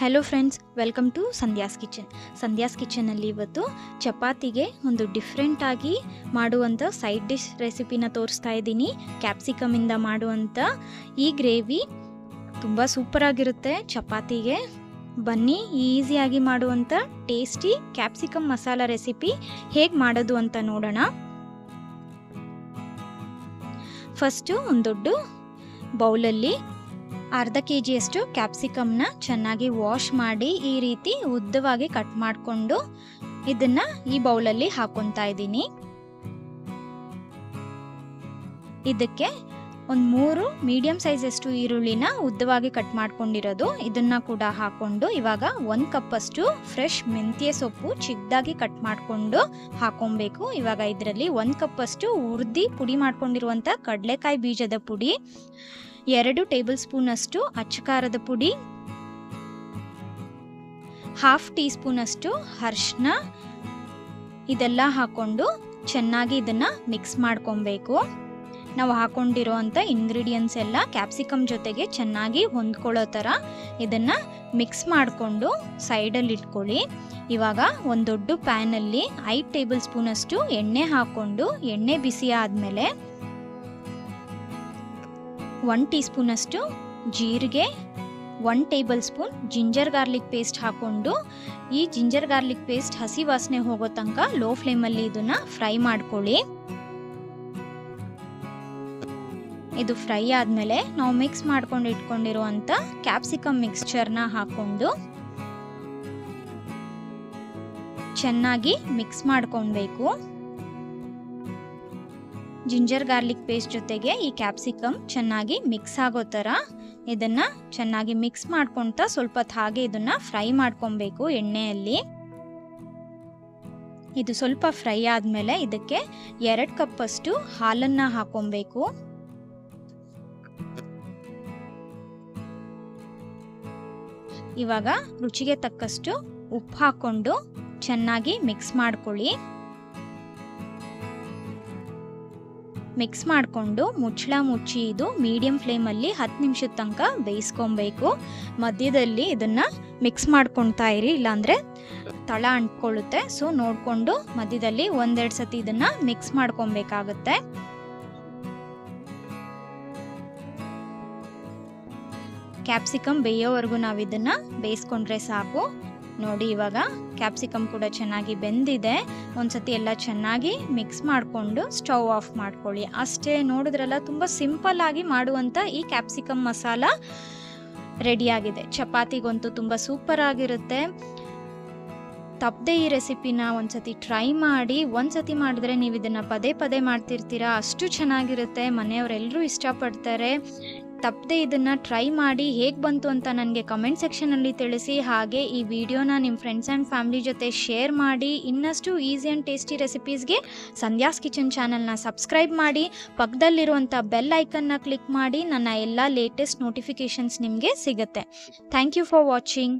Hello friends welcome to Sandhya's kitchen Sandhya's ಕಿಚನಲ್ಲಿ ಇವತ್ತು ಚಪಾತಿಗೆ ಒಂದು ಡಿಫ್ರೆಂಟಾಗಿ ಮಾಡುವಂಥ ಸೈಡ್ ಡಿಶ್ ರೆಸಿಪಿನ ತೋರಿಸ್ತಾ ಇದ್ದೀನಿ. ಕ್ಯಾಪ್ಸಿಕಮಿಂದ ಮಾಡುವಂಥ ಈ ಗ್ರೇವಿ ತುಂಬ ಸೂಪರಾಗಿರುತ್ತೆ ಚಪಾತಿಗೆ. ಬನ್ನಿ ಈಸಿಯಾಗಿ ಮಾಡುವಂಥ ಟೇಸ್ಟಿ ಕ್ಯಾಪ್ಸಿಕಮ್ ಮಸಾಲ ರೆಸಿಪಿ ಹೇಗೆ ಮಾಡೋದು ಅಂತ ನೋಡೋಣ. ಫಸ್ಟು ಒಂದು ದೊಡ್ಡ ಬೌಲಲ್ಲಿ ಅರ್ಧ ಕೆ ಜಿಯಷ್ಟು ಕ್ಯಾಪ್ಸಿಕಮ್ನ ಚೆನ್ನಾಗಿ ವಾಶ್ ಮಾಡಿ ಈ ರೀತಿ ಉದ್ದವಾಗಿ ಕಟ್ ಮಾಡಿಕೊಂಡು ಇದನ್ನ ಈ ಬೌಲಲ್ಲಿ ಹಾಕೊತಾ ಇದ್ದೀನಿ. ಇದಕ್ಕೆ ಒಂದು ಮೂರು ಮೀಡಿಯಂ ಸೈಜಷ್ಟು ಈರುಳ್ಳಿನ ಉದ್ದವಾಗಿ ಕಟ್ ಮಾಡ್ಕೊಂಡಿರೋದು. ಇದನ್ನ ಕೂಡ ಹಾಕೊಂಡು ಇವಾಗ ಒಂದು ಕಪ್ಪಷ್ಟು ಫ್ರೆಶ್ ಮೆಂತ್ಯ ಸೊಪ್ಪು ಚಿಕ್ಕದಾಗಿ ಕಟ್ ಮಾಡಿಕೊಂಡು ಹಾಕೊಬೇಕು. ಇವಾಗ ಇದರಲ್ಲಿ ಒಂದು ಕಪ್ಪಷ್ಟು ಉರ್ದಿ ಪುಡಿ ಮಾಡ್ಕೊಂಡಿರುವಂಥ ಕಡಲೆಕಾಯಿ ಬೀಜದ ಪುಡಿ, ಎರಡು ಟೇಬಲ್ ಸ್ಪೂನ್ ಅಷ್ಟು ಅಚ್ಚಕಾರದ ಪುಡಿ ಹಾಫ್ ಟೀ ಸ್ಪೂನ್ ಅಷ್ಟು ಅರ್ಶಿನ ಇದೆಲ್ಲ ಹಾಕೊಂಡು ಚೆನ್ನಾಗಿ ಇದನ್ನ ಮಿಕ್ಸ್ ಮಾಡ್ಕೊಬೇಕು. ನಾವು ಹಾಕೊಂಡಿರೋ ಅಂಥ ಇಂಗ್ರೀಡಿಯೆಂಟ್ಸ್ ಎಲ್ಲ ಕ್ಯಾಪ್ಸಿಕಮ್ ಜೊತೆಗೆ ಚೆನ್ನಾಗಿ ಹೊಂದ್ಕೊಳ್ಳೋ ಥರ ಇದನ್ನು ಮಿಕ್ಸ್ ಮಾಡಿಕೊಂಡು ಸೈಡಲ್ಲಿ ಇಟ್ಕೊಳ್ಳಿ. ಇವಾಗ ಒಂದು ದೊಡ್ಡ ಪ್ಯಾನಲ್ಲಿ ಐದು ಟೇಬಲ್ ಸ್ಪೂನ್ ಅಷ್ಟು ಎಣ್ಣೆ ಹಾಕ್ಕೊಂಡು, ಎಣ್ಣೆ ಬಿಸಿ ಆದಮೇಲೆ ಒನ್ ಟೀ ಸ್ಪೂನಷ್ಟು ಜೀರಿಗೆ one table spoon ginger garlic paste ಹಾಕ್ಕೊಂಡು, ಈ ಜಿಂಜರ್ ಗಾರ್ಲಿಕ್ ಪೇಸ್ಟ್ ಹಸಿ ವಾಸನೆ ಹೋಗೋ ತನಕ ಲೋ ಫ್ಲೇಮಲ್ಲಿ ಇದನ್ನು ಫ್ರೈ ಮಾಡ್ಕೊಳ್ಳಿ. ಇದು ಫ್ರೈ ಆದಮೇಲೆ ನಾವು ಮಿಕ್ಸ್ ಮಾಡ್ಕೊಂಡು ಇಟ್ಕೊಂಡಿರುವಂಥ ಕ್ಯಾಪ್ಸಿಕಮ್ ಮಿಕ್ಸ್ಚರ್ನ ಹಾಕ್ಕೊಂಡು ಚೆನ್ನಾಗಿ ಮಿಕ್ಸ್ ಮಾಡ್ಕೊಳ್ಬೇಕು. ಜಿಂಜರ್ ಗಾರ್ಲಿಕ್ ಪೇಸ್ಟ್ ಜೊತೆಗೆ ಈ ಕ್ಯಾಪ್ಸಿಕಮ್ ಚೆನ್ನಾಗಿ ಮಿಕ್ಸ್ ಆಗೋ ಥರ ಇದನ್ನು ಚೆನ್ನಾಗಿ ಮಿಕ್ಸ್ ಮಾಡ್ಕೊತ ಸ್ವಲ್ಪ ಹಾಗೆ ಇದನ್ನು ಫ್ರೈ ಮಾಡ್ಕೊಬೇಕು ಎಣ್ಣೆಯಲ್ಲಿ. ಇದು ಸ್ವಲ್ಪ ಫ್ರೈ ಆದಮೇಲೆ ಇದಕ್ಕೆ ಎರಡು ಕಪ್ಪಷ್ಟು ಹಾಲನ್ನು ಹಾಕೊಬೇಕು ಇವಾಗ ರುಚಿಗೆ ತಕ್ಕಷ್ಟು ಉಪ್ಪು ಹಾಕ್ಕೊಂಡು ಚೆನ್ನಾಗಿ ಮಿಕ್ಸ್ ಮಾಡ್ಕೊಳ್ಳಿ. ಮಿಕ್ಸ್ ಮಾಡಿಕೊಂಡು ಮುಚ್ಚಳ ಮುಚ್ಚಿ ಇದು ಮೀಡಿಯಂ ಫ್ಲೇಮಲ್ಲಿ ಹತ್ತು ನಿಮಿಷದ ತನಕ ಬೇಯಿಸ್ಕೊಬೇಕು. ಮಧ್ಯದಲ್ಲಿ ಇದನ್ನು ಮಿಕ್ಸ್ ಮಾಡ್ಕೊಳ್ತಾ ಇರಿ, ಇಲ್ಲಾಂದರೆ ತಳ ಅಂಟ್ಕೊಳ್ಳುತ್ತೆ. ಸೊ ನೋಡಿಕೊಂಡು ಮಧ್ಯದಲ್ಲಿ ಒಂದೆರಡು ಸತಿ ಇದನ್ನು ಮಿಕ್ಸ್ ಮಾಡ್ಕೊಬೇಕಾಗುತ್ತೆ ಕ್ಯಾಪ್ಸಿಕಮ್ ಬೇಯೋವರೆಗೂ ನಾವು ಇದನ್ನು ಬೇಯಿಸ್ಕೊಂಡ್ರೆ ಸಾಕು. ನೋಡಿ ಇವಾಗ ಕ್ಯಾಪ್ಸಿಕಮ್ ಕೂಡ ಚೆನ್ನಾಗಿ ಬೆಂದಿದೆ. ಒಂದ್ಸತಿ ಎಲ್ಲ ಚೆನ್ನಾಗಿ ಮಿಕ್ಸ್ ಮಾಡಿಕೊಂಡು ಸ್ಟವ್ ಆಫ್ ಮಾಡ್ಕೊಳ್ಳಿ. ಅಷ್ಟೇ ನೋಡಿದ್ರಲ್ಲ, ತುಂಬ ಸಿಂಪಲ್ ಆಗಿ ಮಾಡುವಂಥ ಈ ಕ್ಯಾಪ್ಸಿಕಮ್ ಮಸಾಲ ರೆಡಿಯಾಗಿದೆ ಚಪಾತಿಗಂತೂ ತುಂಬ ಸೂಪರ್ ಆಗಿರುತ್ತೆ. ತಪ್ಪದೆ ಈ ರೆಸಿಪಿನ ಒಂದ್ಸತಿ ಟ್ರೈ ಮಾಡಿ. ಒಂದ್ಸತಿ ಮಾಡಿದ್ರೆ ನೀವು ಇದನ್ನು ಪದೇ ಪದೇ ಮಾಡ್ತಿರ್ತೀರಾ? ಅಷ್ಟು ಚೆನ್ನಾಗಿರುತ್ತೆ. ಮನೆಯವರೆಲ್ಲರೂ ಇಷ್ಟಪಡ್ತಾರೆ. ತಪ್ಪದೆ ಇದನ್ನು ಟ್ರೈ ಮಾಡಿ ಹೇಗೆ ಬಂತು ಅಂತ ನನಗೆ ಕಮೆಂಟ್ ಸೆಕ್ಷನಲ್ಲಿ ತಿಳಿಸಿ. ಹಾಗೆ ಈ ವಿಡಿಯೋನ ನಿಮ್ಮ ಫ್ರೆಂಡ್ಸ್ ಆ್ಯಂಡ್ ಫ್ಯಾಮಿಲಿ ಜೊತೆ ಶೇರ್ ಮಾಡಿ. ಇನ್ನಷ್ಟು ಈಸಿ ಆ್ಯಂಡ್ ಟೇಸ್ಟಿ ರೆಸಿಪೀಸ್ಗೆ ಸಂಧ್ಯಾಸ್ ಕಿಚನ್ ಚಾನಲ್ನ ಸಬ್ಸ್ಕ್ರೈಬ್ ಮಾಡಿ. ಪಕ್ಕದಲ್ಲಿರುವಂಥ ಬೆಲ್ ಐಕನ್ನ ಕ್ಲಿಕ್ ಮಾಡಿ. ನನ್ನ ಎಲ್ಲ ಲೇಟೆಸ್ಟ್ ನೋಟಿಫಿಕೇಷನ್ಸ್ ನಿಮಗೆ ಸಿಗುತ್ತೆ. Thank you for watching